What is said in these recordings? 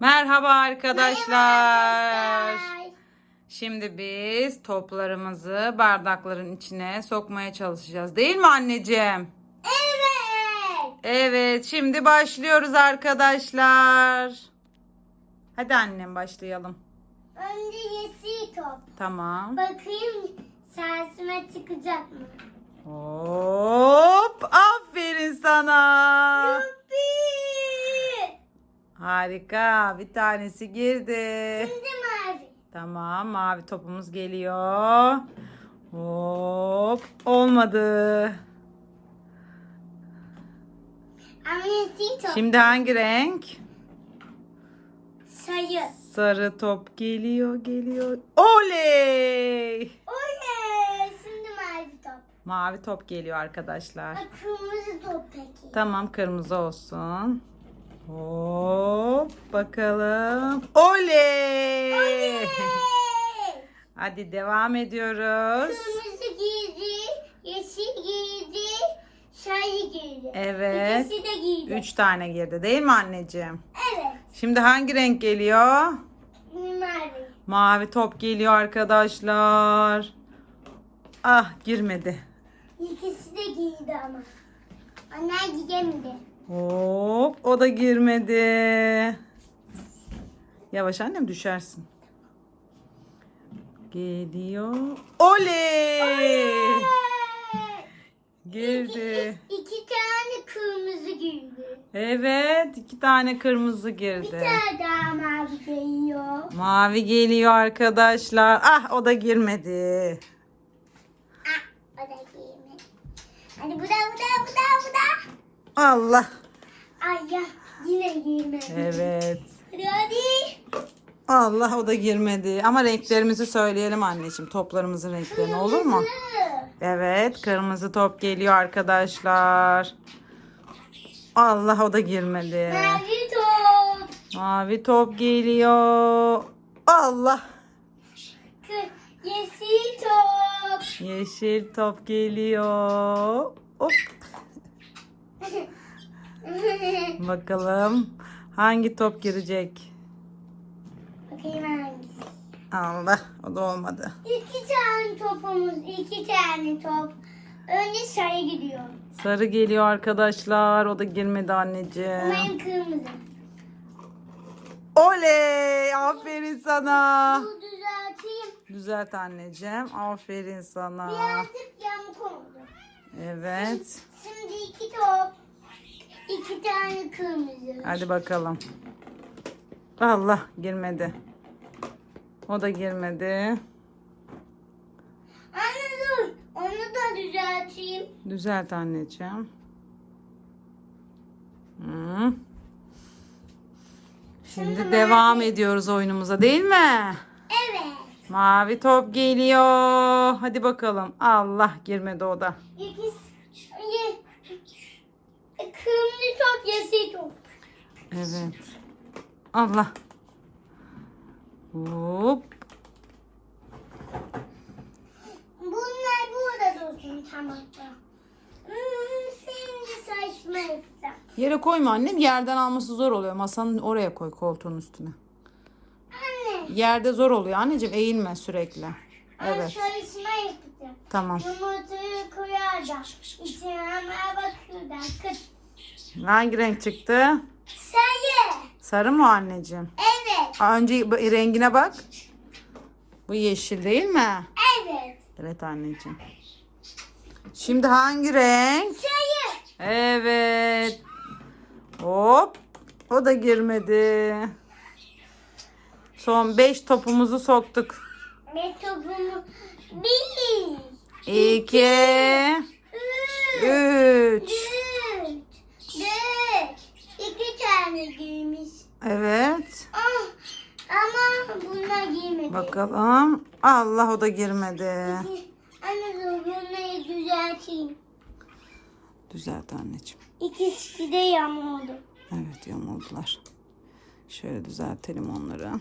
Merhaba arkadaşlar. Arkadaşlar. Şimdi biz toplarımızı bardakların içine sokmaya çalışacağız. Değil mi anneciğim? Evet. Evet, şimdi başlıyoruz arkadaşlar. Hadi annem başlayalım. Önce yeşil top. Tamam. Bakayım şansıma çıkacak mı? Hop! Aferin sana. Yuppi. Harika. Bir tanesi girdi. Şimdi mavi. Tamam, mavi topumuz geliyor. Hop! Olmadı. Top. Şimdi hangi renk? Sayı. Sarı top geliyor, geliyor. Oley! Oley. Şimdi mavi top. Mavi top geliyor arkadaşlar. Kırmızı top peki. Tamam, kırmızı olsun. Hop, bakalım. Oley! Oley. Hadi devam ediyoruz. Kırmızı giydi. Yeşil giydi. Sarı giydi. Evet. İkisi de giydi. Üç tane girdi değil mi anneciğim? Evet. Şimdi hangi renk geliyor? Mavi. Mavi top geliyor arkadaşlar. Ah girmedi. İkisi de giydi ama. Onlar giyemedi. Hop o da girmedi. Yavaş annem düşersin. Geliyor. Oley! Girdi. İki, iki tane kırmızı giydi. Evet iki tane kırmızı Bir girdi. tane daha mavi geliyor. Mavi geliyor arkadaşlar. Ah o da girmedi. Ah, o da giymedi. Hadi bu da bu da bu da bu da. Allah. Ay ya yine giymedi. Evet. Hadi. Allah o da girmedi. Ama renklerimizi söyleyelim anneciğim. Toplarımızın renklerini olur mu? Evet, kırmızı top geliyor arkadaşlar. Allah o da girmedi. Mavi top. Mavi top geliyor. Allah. Yeşil top. Yeşil top geliyor. Hop. Bakalım hangi top girecek? Bakayım hangisi. Allah o da olmadı. İki tane topumuz, iki tane top. Önce sarı gidiyor. Sarı geliyor arkadaşlar. O da girmedi anneciğim. Umarım kırmızı. Oley! Aferin sana. Bu düzelteyim. Düzelt anneciğim. Aferin sana. Birazcık yamuk oldu. Evet. Şimdi iki top. İki tane kırmızı. Hadi bakalım. Allah girmedi. O da girmedi. Anne dur. Onu da düzelteyim. Düzelt anneciğim. Hı. Şimdi devam ediyoruz oyunumuza değil mi? Evet. Mavi top geliyor. Hadi bakalım. Allah girmedi o da. İkisi. Kırmızı top, yeşil top. Evet. Allah. Hop. Bunlar burada dursun tamam. Hmm, şimdi saçma yapacağım. Yere koyma annem. Yerden alması zor oluyor. Masanın oraya koy koltuğun üstüne. Anne. Yerde zor oluyor anneciğim. Eğilme sürekli. Evet. Evet. Çalışma yapacağım. Tamam. Yumurtayı koyacağım. İçine hemen bakıyorlar. Kıt. Hangi renk çıktı? Sayı. Sarı mı anneciğim? Evet. Aa, Önce rengine bak. Bu yeşil değil mi? Evet. Evet anneciğim. Şimdi hangi renk? Sayı. Evet. Hop. O da girmedi. Son 5 topumuzu soktuk. Ve topumu bir. 2 Üç. 3 Üç. Dört. İki tane giymiş. Evet. Ah, ama Bakalım. Allah o da girmedi. Anne bunları düzelteyim. Düzelt anneciğim. İkisi de yamuldu. Evet yamuldular. Şöyle düzeltelim onları.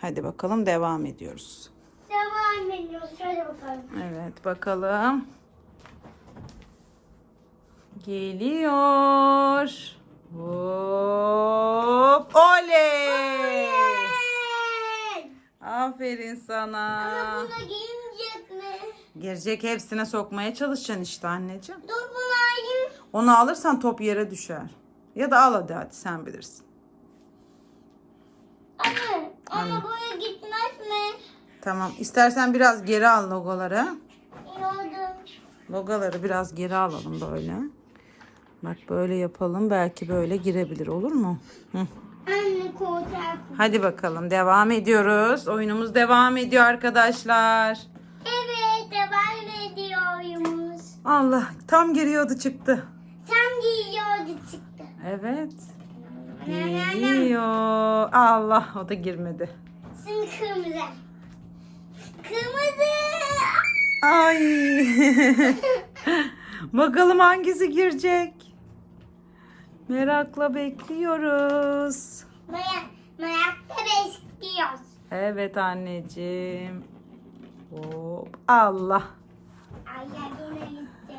Hadi bakalım devam ediyoruz. Devam ediyoruz. Hadi bakalım. Evet bakalım. Geliyor. Hop. Aferin sana. Ama buna giymeyecek mi? Girecek hepsine sokmaya çalışacaksın işte anneciğim. Dur bunu alayım. Onu alırsan top yere düşer. Ya da al hadi hadi sen bilirsin. Anne ama buraya gitmez mi? Tamam. İstersen biraz geri al logoları. İyi oldu. Logoları biraz geri alalım böyle. Bak böyle yapalım. Belki böyle girebilir olur mu? Hı. Anne. Hadi bakalım devam ediyoruz. Oyunumuz devam ediyor arkadaşlar. Evet devam ediyoruz. Allah tam giriyordu çıktı. Sen giyiyordu çıktı. Evet. Giriyor. Allah o da girmedi. Şimdi kırmızı. Kırmızı. Ay. Bakalım hangisi girecek? Merakla bekliyoruz. Maya, mayakta besliyoruz. Evet anneciğim. Hop. Allah. Ay yine gitti.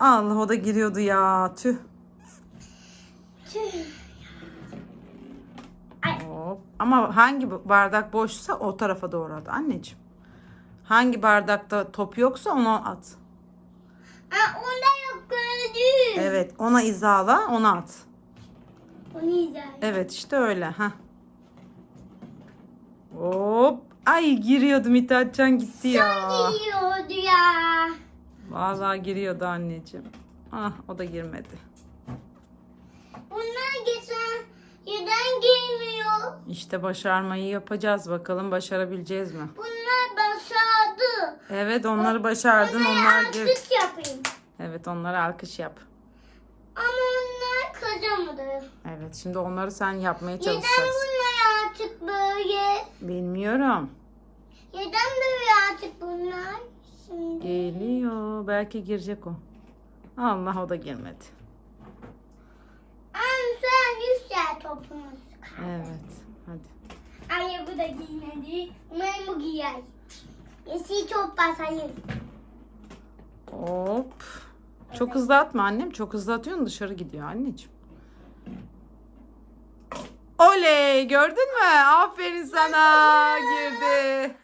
Allah o da giriyordu ya. Tüh. Tüh. Hop. Ama hangi bardak boşsa o tarafa doğru at anneciğim. Hangi bardakta top yoksa onu at. Aa, onda yok gördüm. Evet ona izala ona at. Onu izle. Evet işte öyle. ha. Hop. Ay giriyordu Mithatcan gitti ya. Giyiyordu ya. Vallahi giriyordu anneciğim. Ah o da girmedi. Bunlar geçen neden giymiyor? İşte başarmayı yapacağız bakalım başarabileceğiz mi? Bunlar başardı. Evet onları başardın onlar gir. yapayım. Evet onlara alkış yap. Ama onlar kazanmadı. Evet şimdi onları sen yapmaya Neden çalışacaksın. bunlar artık böyle? Bilmiyorum. Neden böyle artık bunlar? Şimdi. Geliyor. Belki girecek o. Allah o da girmedi. Am sen yüksel topumuz. Evet. Hadi. Ay bu da giymedi. Umarım bu giyer. Yeşil top basayım. Hop. Çok hızlı atma annem. Çok hızlı atıyorsun dışarı gidiyor anneciğim. Oley gördün mü? Aferin sana. Girdi.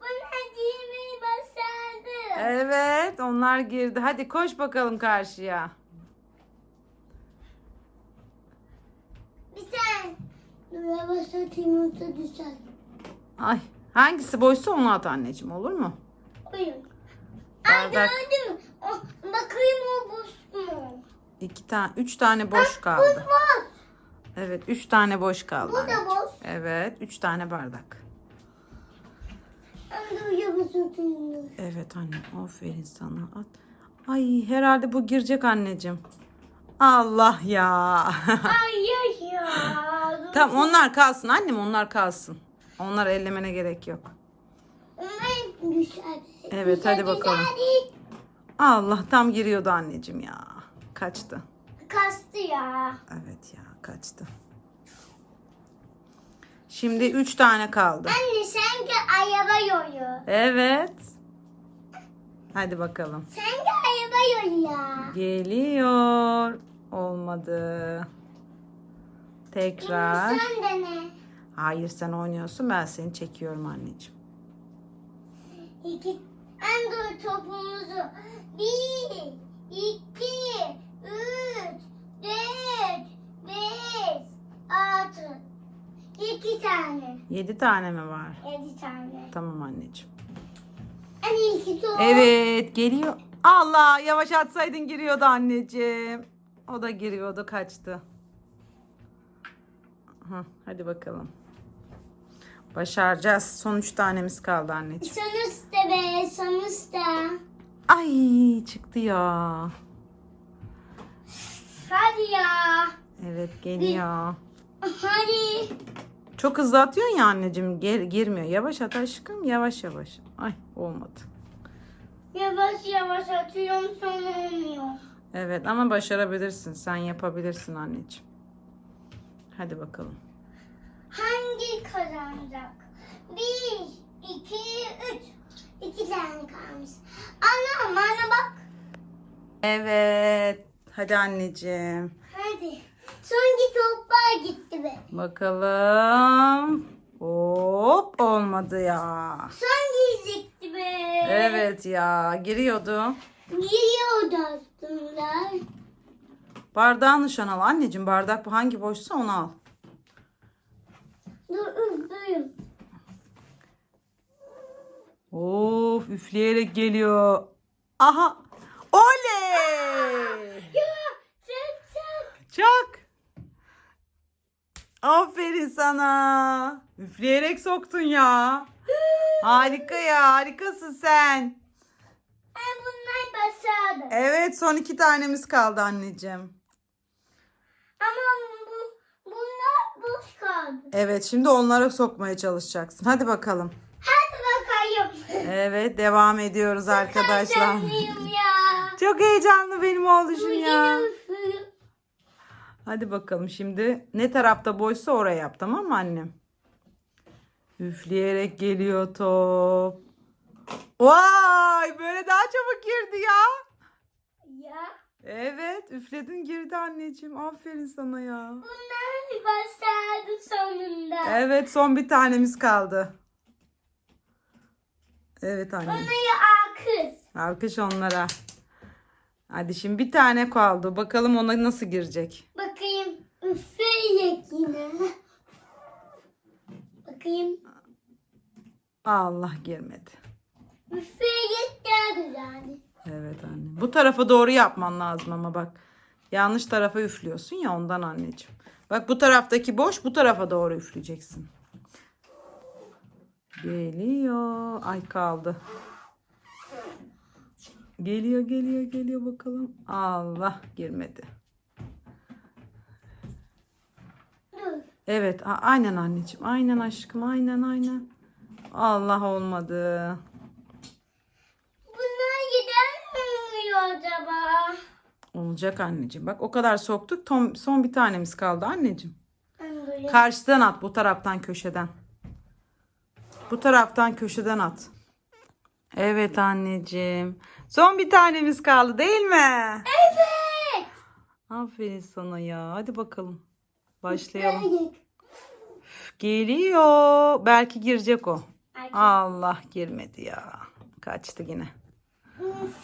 Bunlar giymeyi başardı. Evet onlar girdi. Hadi koş bakalım karşıya. Bir sen. Dur başlatayım yoksa düşer. Ay hangisi boşsa onu at anneciğim olur mu? Oyun. Ay Bardak. O, bakayım o buz mu? İki tane, üç tane boş Buz kaldı. boz. Evet üç tane boş kaldı. Bu da anneciğim. boz. Evet üç tane bardak. Ben de. Evet anne aferin sana at. Ay herhalde bu girecek anneciğim. Allah ya. Ay ay ya. tamam onlar kalsın annem onlar kalsın. Onlar ellemene gerek yok. Umarım düşer. Evet, hadi bakalım. Allah tam giriyordu anneciğim ya. Kaçtı. Kastı ya. Evet ya kaçtı. Şimdi üç tane kaldı. Anne sanki araba yoyu. Evet. Hadi bakalım. Sanki araba yoyu ya. Geliyor. Olmadı. Tekrar. Sen de ne? Hayır sen oynuyorsun ben seni çekiyorum anneciğim. İki. En topumuzu. Bir, iki, üç, dört, beş, altı. İki tane. Yedi tane mi var? Yedi tane. Tamam anneciğim. Anne iki top. Evet geliyor. Allah yavaş atsaydın giriyordu anneciğim. O da giriyordu kaçtı. Hadi bakalım. Başaracağız. Son üç tanemiz kaldı anneciğim. Sonuçta be sonuçta. Ay çıktı ya. Hadi ya. Evet geliyor. Hadi. Çok hızlı atıyorsun ya anneciğim. Gir, girmiyor. Yavaş at aşkım. Yavaş yavaş. Ay olmadı. Yavaş yavaş atıyorum sonra olmuyor. Evet ama başarabilirsin. Sen yapabilirsin anneciğim. Hadi bakalım. Hangi kazanacak? Bir, iki, üç. İki tane kalmış. Ana bana bak. Evet. Hadi anneciğim. Hadi. Sonki toprağa gitti be. Bakalım. Hop olmadı ya. Son gidecekti be. Evet ya giriyordu. Giriyordu aslında. Bardağın nişan al anneciğim. Bardak bu hangi boşsa onu al. Dur üfleyeyim. Of üfleyerek geliyor. Aha. Oley. Ya çek çek. Çak. Aferin sana. Üfleyerek soktun ya. Harika ya harikasın sen. Ben bunlar başardım. Evet son iki tanemiz kaldı anneciğim. Ama boş kaldı. Evet şimdi onlara sokmaya çalışacaksın. Hadi bakalım. Hadi bakayım. Evet devam ediyoruz arkadaşlar. Heyecanlıyım ya. Çok heyecanlı benim oğluşum ya. Hadi bakalım şimdi ne tarafta boşsa oraya yap tamam mı annem? Üfleyerek geliyor top. Vay böyle daha çabuk girdi ya. Ya. Evet üfledin girdi anneciğim. Aferin sana ya. Bunlar başardı sonunda. Evet son bir tanemiz kaldı. Evet anne. Onları alkış. Alkış onlara. Hadi şimdi bir tane kaldı. Bakalım ona nasıl girecek. Bakayım üfleyecek yine. Bakayım Allah girmedi. üfleyecek daha güzel. Evet anne. Bu tarafa doğru yapman lazım ama bak. Yanlış tarafa üflüyorsun ya ondan anneciğim. Bak bu taraftaki boş bu tarafa doğru üfleyeceksin. Geliyor. Ay kaldı. Geliyor geliyor geliyor bakalım. Allah girmedi. Evet aynen anneciğim. Aynen aşkım aynen aynen. Allah olmadı. Bunlar gider mi acaba? Olacak anneciğim. Bak o kadar soktuk. Son, son bir tanemiz kaldı anneciğim. Karşıdan at bu taraftan köşeden. Bu taraftan köşeden at. Evet anneciğim. Son bir tanemiz kaldı değil mi? Evet. Aferin sana ya. Hadi bakalım. Başlayalım. Geliyor. Belki girecek o. Ay, Allah girmedi ya. Kaçtı yine.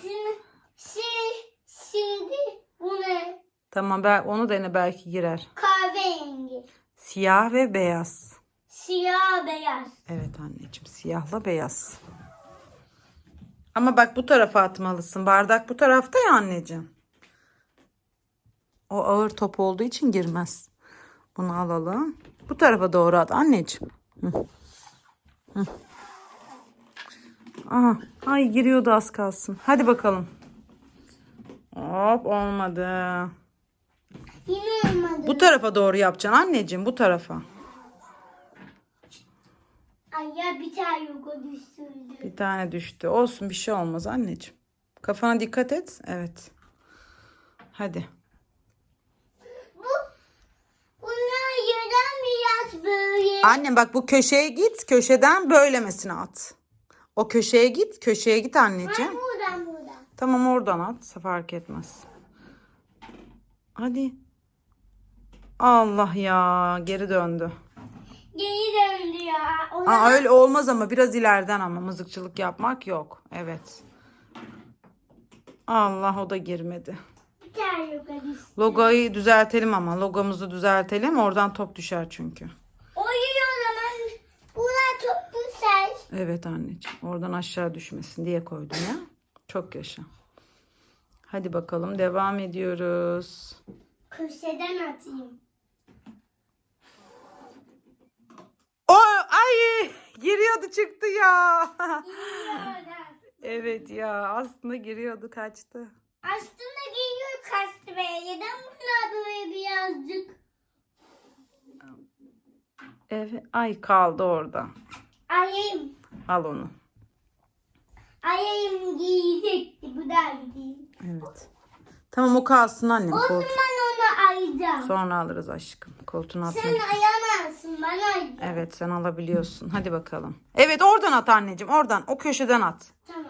Şimdi, şey, şimdi bu ne? Tamam ben onu dene belki girer. Kahverengi. Siyah ve beyaz. Siyah beyaz. Evet anneciğim siyahla beyaz. Ama bak bu tarafa atmalısın. Bardak bu tarafta ya anneciğim. O ağır top olduğu için girmez. Bunu alalım. Bu tarafa doğru at anneciğim. Hı. Hı. Aha, ay giriyordu az kalsın. Hadi bakalım. Hop olmadı. Yine olmadı. Bu tarafa doğru yapacaksın anneciğim bu tarafa. Ay ya bir tane yoga düşürdü. Bir tane düştü. Olsun bir şey olmaz anneciğim. Kafana dikkat et. Evet. Hadi. Bu bunlar yerden biraz böyle. Annem bak bu köşeye git. Köşeden böylemesine at. O köşeye git. Köşeye git anneciğim. Buradan buradan. Tamam oradan at. Fark etmez. Hadi. Allah ya. Geri döndü. Geri döndü ya. Ona Aa, öyle olmaz ama biraz ileriden ama mızıkçılık yapmak yok. Evet. Allah o da girmedi. Logoyu düzeltelim ama logomuzu düzeltelim. Oradan top düşer çünkü. Oyun o çok güzel. Evet anneciğim. Oradan aşağı düşmesin diye koydum ya. Çok yaşa. Hadi bakalım devam ediyoruz. Köşeden atayım. O ay giriyordu çıktı ya. Evet ya aslında giriyordu kaçtı. Aslında geliyor kastı be. Neden bunlar böyle birazcık? Evet ay kaldı orada. Ayayım. Al onu. Ayayım giyecekti. Bu da gideyim. Evet. Tamam o kalsın annem. O zaman Koltuğu. onu ayacağım. Sonra alırız aşkım. Koltuğuna atmak. Sen ayamazsın. Ben ayacağım. Evet sen alabiliyorsun. Hadi bakalım. Evet oradan at anneciğim. Oradan. O köşeden at. Tamam.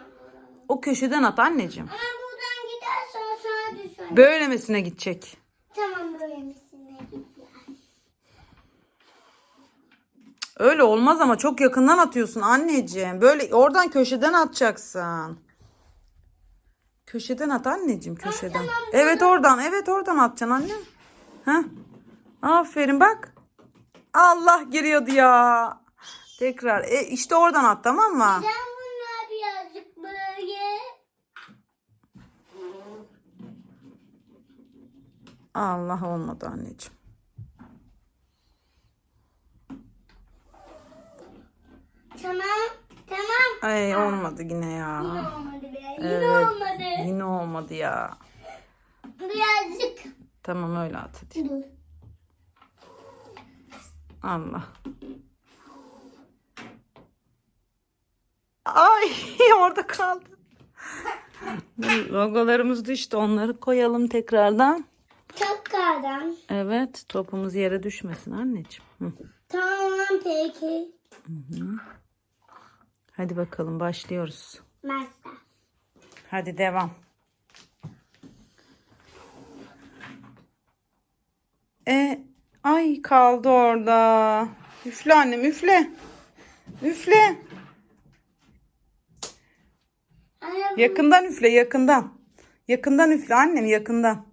O köşeden at anneciğim. Ama buradan gidersen sonra düşer. Böylemesine gidecek. Tamam böyle misin? Öyle olmaz ama çok yakından atıyorsun anneciğim. Böyle oradan köşeden atacaksın. Köşeden at anneciğim köşeden. Evet oradan evet oradan atacaksın annem. Ha? Aferin bak. Allah giriyordu ya. Tekrar. E, işte oradan at tamam mı? Sen bunlar birazcık böyle. Allah olmadı anneciğim. Tamam. Ay olmadı yine ya. Yine olmadı be. Yine Evet. olmadı. Yine olmadı ya. Birazcık. Tamam öyle at hadi. Dur. Allah. Ay orada kaldı. Logolarımız düştü. Onları koyalım tekrardan. Tekrardan. Evet topumuz yere düşmesin anneciğim. Hı. Tamam peki. Hadi bakalım başlıyoruz. Masa. Hadi devam. E, ay kaldı orada. Üfle annem üfle. Üfle. Yakından üfle yakından. Yakından üfle annem yakından.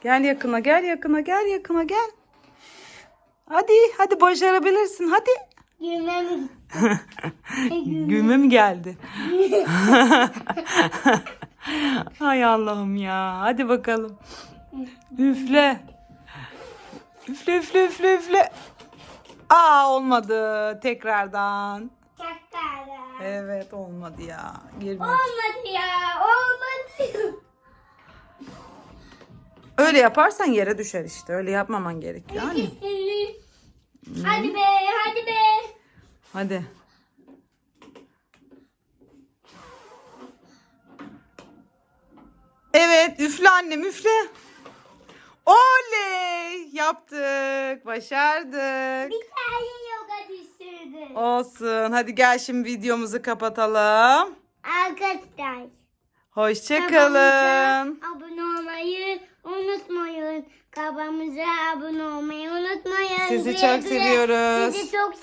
Gel yakına gel yakına gel yakına gel. Hadi hadi başarabilirsin hadi. Gülmem. Gülme mi geldi? Hay Allah'ım ya. Hadi bakalım. Üfle. Üfle üfle üfle üfle. Aa olmadı. Tekrardan. Tekrardan. Evet olmadı ya. Girmedi. Olmadı ya. Olmadı. Öyle yaparsan yere düşer işte. Öyle yapmaman gerekiyor. Anne. Hadi be. Hadi be. Hadi. Evet üfle annem üfle. Oley yaptık başardık. Bir tane yoga düşürdü. Olsun hadi gel şimdi videomuzu kapatalım. Arkadaşlar. Hoşçakalın. Abone olmayı unutmayın. Kanalımıza abone olmayı unutmayın. Sizi çok seviyoruz. Sizi çok seviyoruz.